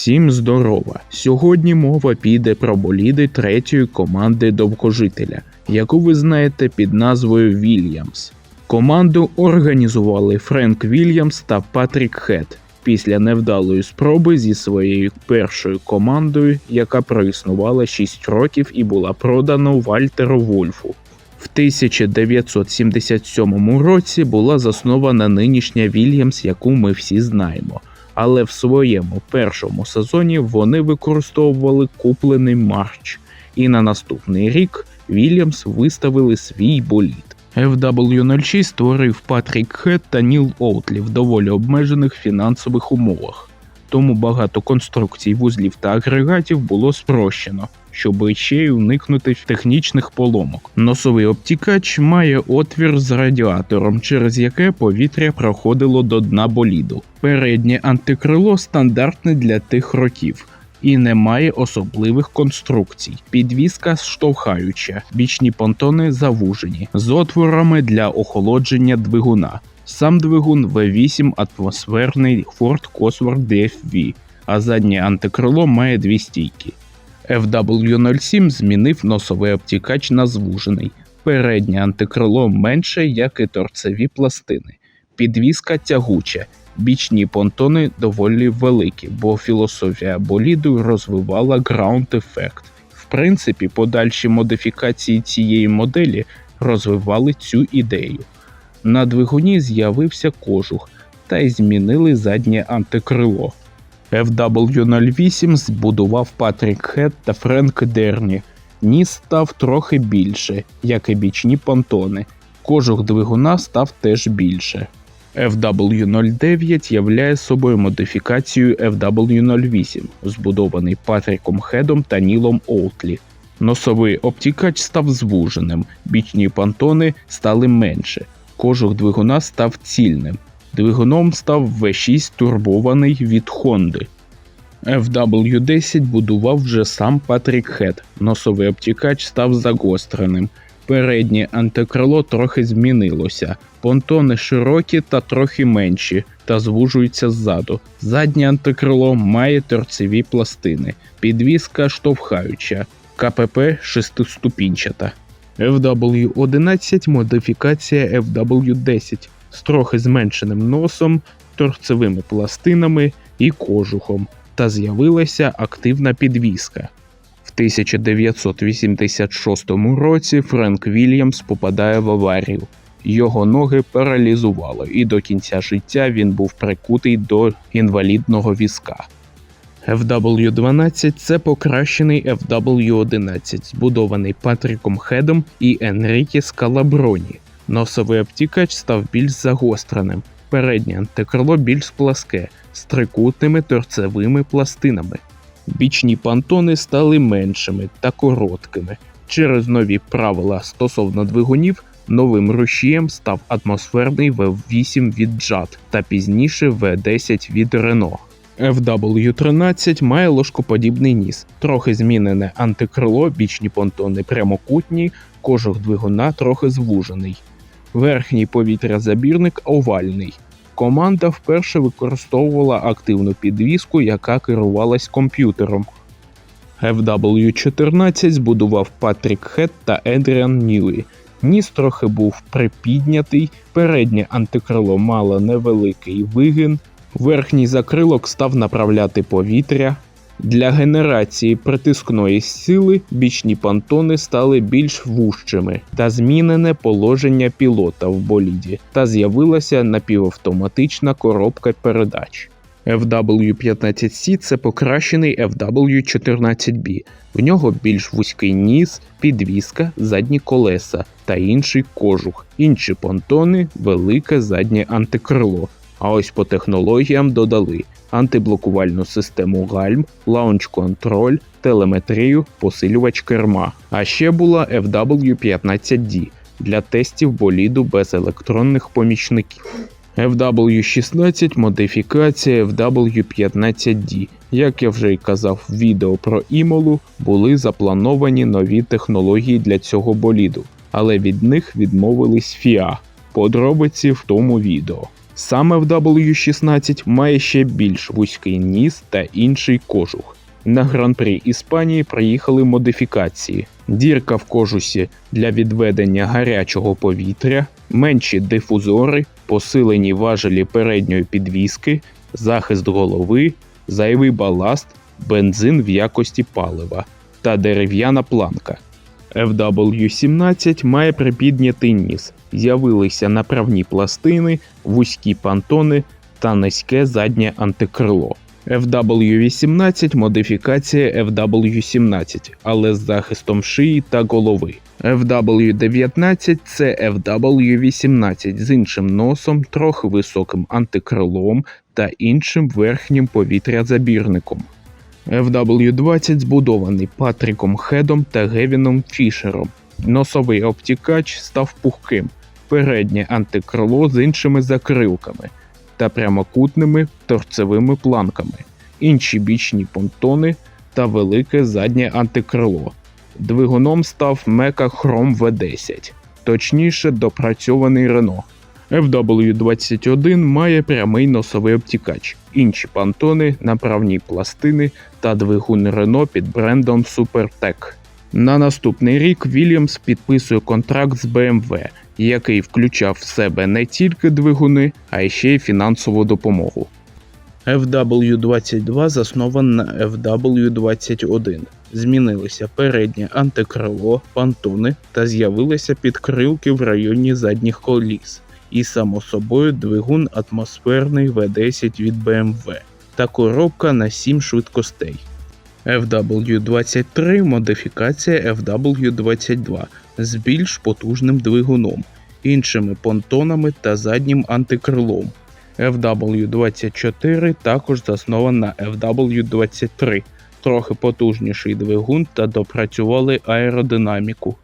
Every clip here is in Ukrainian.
Всім здорова! Сьогодні мова піде про боліди третьої команди довгожителя, яку ви знаєте під назвою Вільямс. Команду організували Френк Вільямс та Патрік Хет після невдалої спроби зі своєю першою командою, яка проіснувала 6 років і була продана Вальтеру Вольфу. В 1977 році була заснована нинішня Вільямс, яку ми всі знаємо. Але в своєму першому сезоні вони використовували куплений марч, і на наступний рік Вільямс виставили свій болід. FW06 створив Патрік Хет та Ніл Оутлі в доволі обмежених фінансових умовах, тому багато конструкцій вузлів та агрегатів було спрощено, щоб ще й уникнути технічних поломок. Носовий обтікач має отвір з радіатором, через яке повітря проходило до дна боліду. Переднє антикрило стандартне для тих років. І не має особливих конструкцій. Підвізка штовхаюча, бічні понтони завужені, з отворами для охолодження двигуна. Сам двигун V8 атмосферний Ford Cosworth DFV, а заднє антикрило має дві стійки. FW07 змінив носовий обтікач на звужений. Переднє антикрило менше, як і торцеві пластини. Підвізка тягуча, бічні понтони доволі великі, бо філософія боліду розвивала ground ефект. В принципі, подальші модифікації цієї моделі розвивали цю ідею. На двигуні з'явився кожух, та й змінили заднє антикрило. FW08 збудував Патрік Хет та Френк Дерні. Ніс став трохи більше, як і бічні понтони. Кожух двигуна став теж більше. FW09 являє собою модифікацію FW08, збудований Патріком Хедом та Нілом Оутлі. Носовий обтікач став звуженим, бічні понтони стали менше, кожух двигуна став цільним. Двигуном став V6 турбований від Honda. FW10 будував вже сам Патрік Хед. Носовий обтікач став загостреним. Переднє антикрило трохи змінилося. Понтони широкі та трохи менші, та звужуються ззаду. Заднє антикрило має торцеві пластини, підвізка штовхаюча, КПП шестиступінчата. FW11 модифікація FW10 з трохи зменшеним носом, торцевими пластинами і кожухом, та з'явилася активна підвізка. В 1986 році Френк Вільямс попадає в аварію. Його ноги паралізувало, і до кінця життя він був прикутий до інвалідного візка. FW12 це покращений FW11, збудований Патріком Хедом і Енрікі Скалаброні. Носовий обтікач став більш загостреним, переднє антикрило більш пласке, з трикутними торцевими пластинами. Бічні понтони стали меншими та короткими. Через нові правила стосовно двигунів новим рушієм став атмосферний V8 від JAT та пізніше V10 від Renault. FW13 має ложкоподібний ніс, трохи змінене антикрило, бічні понтони прямокутні, кожух двигуна трохи звужений. Верхній повітрязабірник овальний. Команда вперше використовувала активну підвіску, яка керувалась комп'ютером. FW14 збудував Патрік Хет та Едріан Ньюі. Ніс трохи був припіднятий, переднє антикрило мало невеликий вигин, верхній закрилок став направляти повітря. Для генерації притискної сили бічні понтони стали більш вужчими та змінене положення пілота в боліді, та з'явилася напівавтоматична коробка передач. FW15C це покращений FW14B. В нього більш вузький ніс, підвіска, задні колеса та інший кожух, інші понтони, велике заднє антикрило. А ось по технологіям додали антиблокувальну систему гальм, лаунч-контроль, телеметрію, посилювач керма. А ще була FW15D для тестів боліду без електронних помічників. FW16 модифікація FW15D. Як я вже й казав в відео про імолу, були заплановані нові технології для цього боліду, але від них відмовились FIA. Подробиці в тому відео. Саме в W16 має ще більш вузький ніс та інший кожух. На гран-прі Іспанії приїхали модифікації: дірка в кожусі для відведення гарячого повітря, менші дифузори, посилені важелі передньої підвіски, захист голови, зайвий баласт, бензин в якості палива та дерев'яна планка. FW17 має припіднятий ніс, з'явилися направні пластини, вузькі пантони та низьке заднє антикрило. FW18 модифікація FW17, але з захистом шиї та голови. FW19 це FW18 з іншим носом, трохи високим антикрилом та іншим верхнім повітрязабірником. FW20 збудований Патріком Хедом та Гевіном Фішером. Носовий обтікач став пухким, переднє антикрило з іншими закрилками та прямокутними торцевими планками, інші бічні понтони та велике заднє антикрило. Двигуном став Мека Chrome V10, точніше допрацьований Рено. FW21 має прямий носовий обтікач, інші пантони, направні пластини та двигун Рено під брендом SuperTech. На наступний рік Вільямс підписує контракт з BMW, який включав в себе не тільки двигуни, а й ще й фінансову допомогу. FW22 заснован на FW21. Змінилися переднє антикрило, пантони та з'явилися підкрилки в районі задніх коліс. І само собою двигун атмосферний V10 від BMW та коробка на 7 швидкостей. FW23 модифікація FW22 з більш потужним двигуном, іншими понтонами та заднім антикрилом. FW24 також заснован на FW23, трохи потужніший двигун та допрацювали аеродинаміку.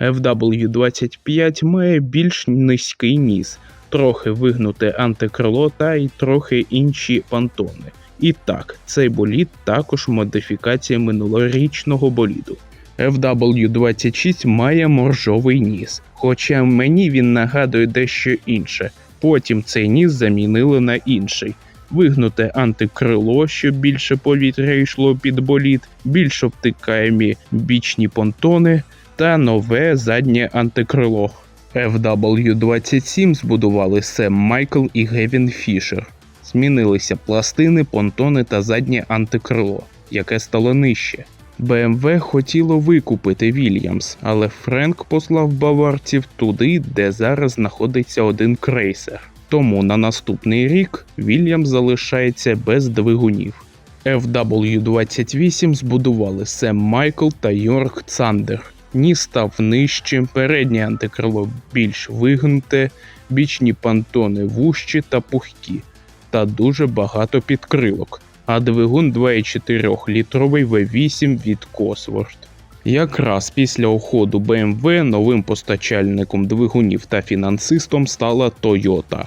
FW25 має більш низький ніс, трохи вигнуте антикрило та й трохи інші понтони. І так, цей болід також модифікація минулорічного боліду. FW26 має моржовий ніс, хоча мені він нагадує дещо інше. Потім цей ніс замінили на інший. Вигнуте антикрило, щоб більше повітря йшло під болід, більш обтикаємі бічні понтони та нове заднє антикрило. FW27 збудували Сем Майкл і Гевін Фішер. Змінилися пластини, понтони та заднє антикрило, яке стало нижче. BMW хотіло викупити Вільямс, але Френк послав баварців туди, де зараз знаходиться один крейсер. Тому на наступний рік Вільямс залишається без двигунів. FW28 збудували Сем Майкл та Йорк Цандер. Ніс став нижчим, переднє антикрило більш вигнуте, бічні пантони вущі та пухкі, та дуже багато підкрилок, а двигун 2,4 літровий V8 від Cosworth. Якраз після уходу BMW новим постачальником двигунів та фінансистом стала Toyota.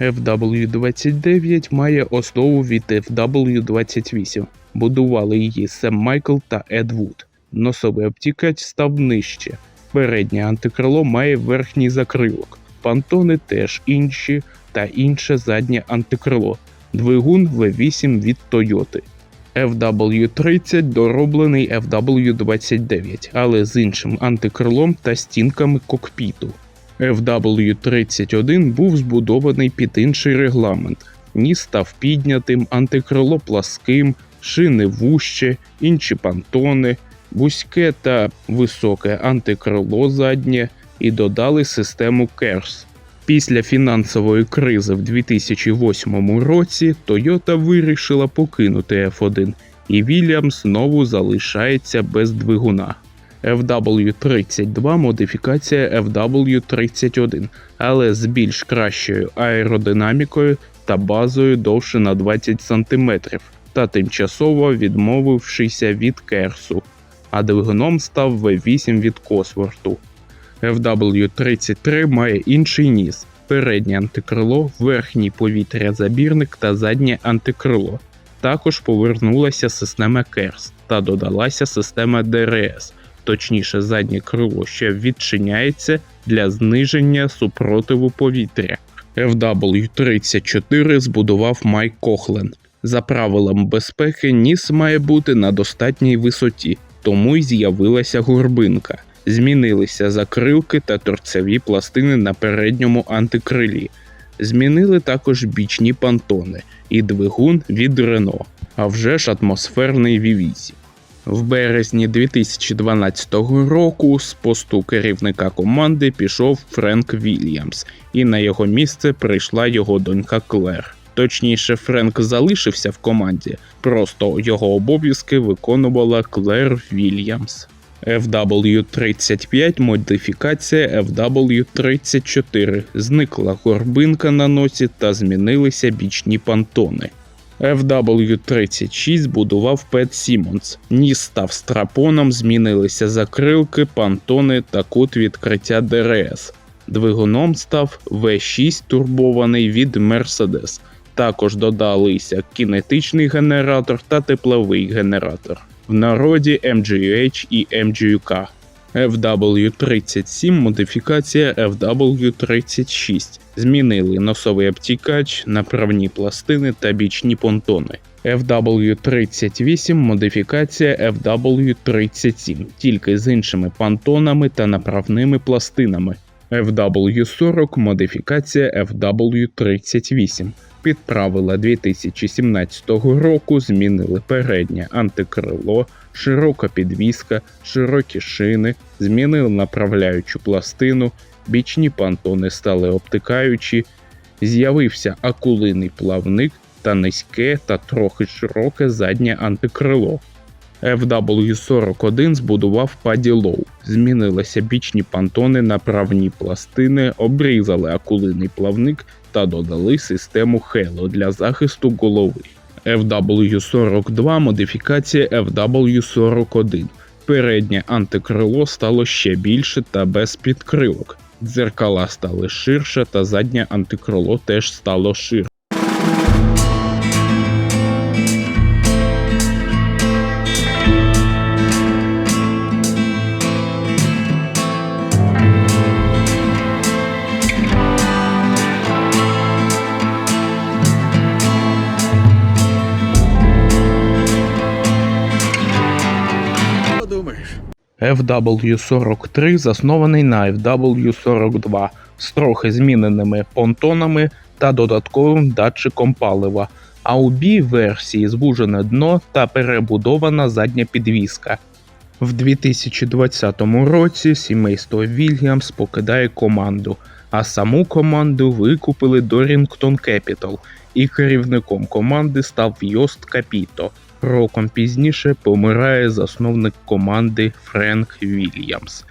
FW29 має основу від FW28. Будували її Сем Майкл та Ед Вуд. Носовий обтікач став нижче. Переднє антикрило має верхній закрилок. Пантони теж інші та інше заднє антикрило. Двигун V8 від Toyota. FW30 дороблений FW29, але з іншим антикрилом та стінками кокпіту. FW31 був збудований під інший регламент. Ніс став піднятим, антикрило пласким, шини вуще, інші пантони, вузьке та високе антикрило заднє і додали систему KERS. Після фінансової кризи в 2008 році Toyota вирішила покинути F1, і Williams знову залишається без двигуна. FW32 модифікація FW31, але з більш кращою аеродинамікою та базою довше на 20 см, та тимчасово відмовившися від керсу, а двигуном став V8 від Cosworth. FW33 має інший ніс, переднє антикрило, верхній повітрязабірник та заднє антикрило. Також повернулася система KERS та додалася система DRS, точніше заднє крило, що відчиняється для зниження супротиву повітря. FW34 збудував Майк Кохлен. За правилами безпеки, ніс має бути на достатній висоті, тому й з'явилася горбинка. Змінилися закрилки та торцеві пластини на передньому антикрилі. Змінили також бічні пантони і двигун від Рено, а вже ж атмосферний V8. В березні 2012 року з посту керівника команди пішов Френк Вільямс, і на його місце прийшла його донька Клер. Точніше, Френк залишився в команді, просто його обов'язки виконувала Клер Вільямс. FW35 модифікація FW34. Зникла горбинка на носі та змінилися бічні пантони. FW36 будував Пет Сімонс. Ніс став страпоном, змінилися закрилки, пантони та кут відкриття ДРС. Двигуном став V6 турбований від Mercedes. Також додалися кінетичний генератор та тепловий генератор. В народі MGUH і MGUK. FW37 модифікація FW36. Змінили носовий обтікач, направні пластини та бічні понтони. FW38 модифікація FW37, тільки з іншими понтонами та направними пластинами. FW40 модифікація FW38. Під правила 2017 року змінили переднє антикрило, широка підвіска, широкі шини, змінили направляючу пластину, бічні пантони стали обтикаючі, з'явився акулиний плавник та низьке та трохи широке заднє антикрило. FW41 збудував Паді Лоу, змінилися бічні пантони на правні пластини, обрізали акулиний плавник та додали систему Halo для захисту голови. FW42 модифікація FW41. Переднє антикрило стало ще більше та без підкрилок. Дзеркала стали ширше, та заднє антикрило теж стало ширше. FW43 заснований на FW42 з трохи зміненими понтонами та додатковим датчиком палива, а у B версії звужене дно та перебудована задня підвіска. В 2020 році сімейство Вільямс покидає команду, а саму команду викупили Dorrington Capital, і керівником команди став Йост Капіто. Роком пізніше помирає засновник команди Френк Вільямс.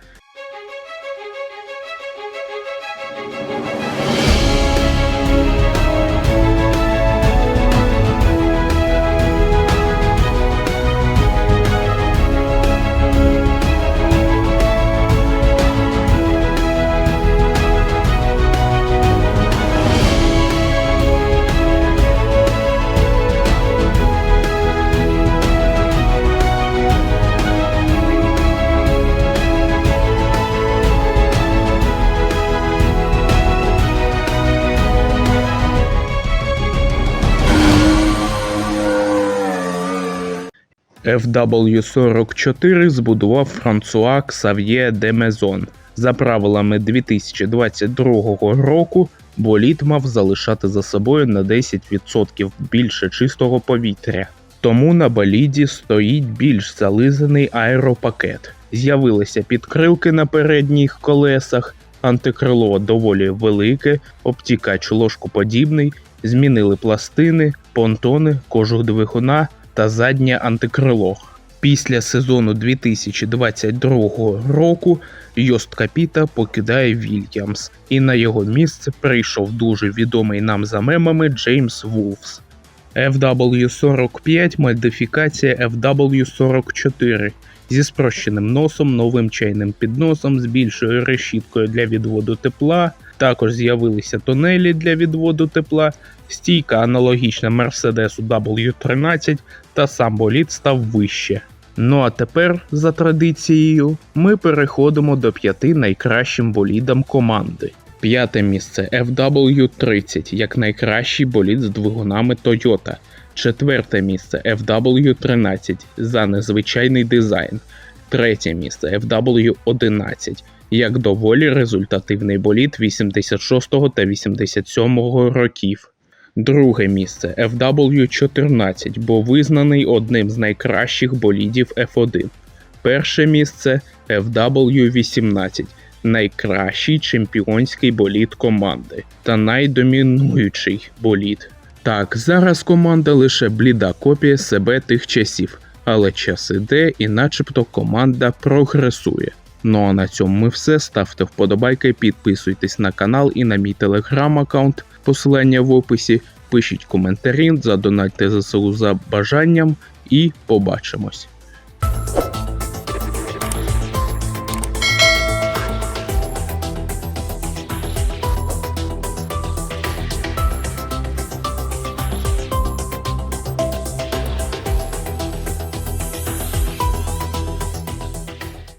FW44 збудував Франсуа Ксав'є де Мезон. За правилами 2022 року болід мав залишати за собою на 10% більше чистого повітря. Тому на боліді стоїть більш зализаний аеропакет. З'явилися підкрилки на передніх колесах, антикрило доволі велике, обтікач ложкоподібний, змінили пластини, понтони, кожух двигуна та заднє антикрило. Після сезону 2022 року Йост Капіта покидає Вільямс, і на його місце прийшов дуже відомий нам за мемами Джеймс Вулфс. FW45 модифікація FW44 зі спрощеним носом, новим чайним підносом, з більшою решіткою для відводу тепла. Також з'явилися тунелі для відводу тепла, стійка аналогічна Мерседесу W13 та сам болід став вище. Ну а тепер, за традицією, ми переходимо до п'яти найкращим болідам команди. П'яте місце FW30 як найкращий болід з двигунами Toyota. Четверте місце FW13 за незвичайний дизайн. Третє місце FW11 як доволі результативний болід 86 та 87 років. Друге місце FW14, бо визнаний одним з найкращих болідів F1. Перше місце FW18, найкращий чемпіонський болід команди та найдомінуючий болід. Так, зараз команда лише бліда копія себе тих часів, але час іде і начебто команда прогресує. Ну а на цьому ми все. Ставте вподобайки, підписуйтесь на канал і на мій телеграм-аккаунт, посилання в описі. Пишіть коментарі, задонайте ЗСУ за бажанням і побачимось.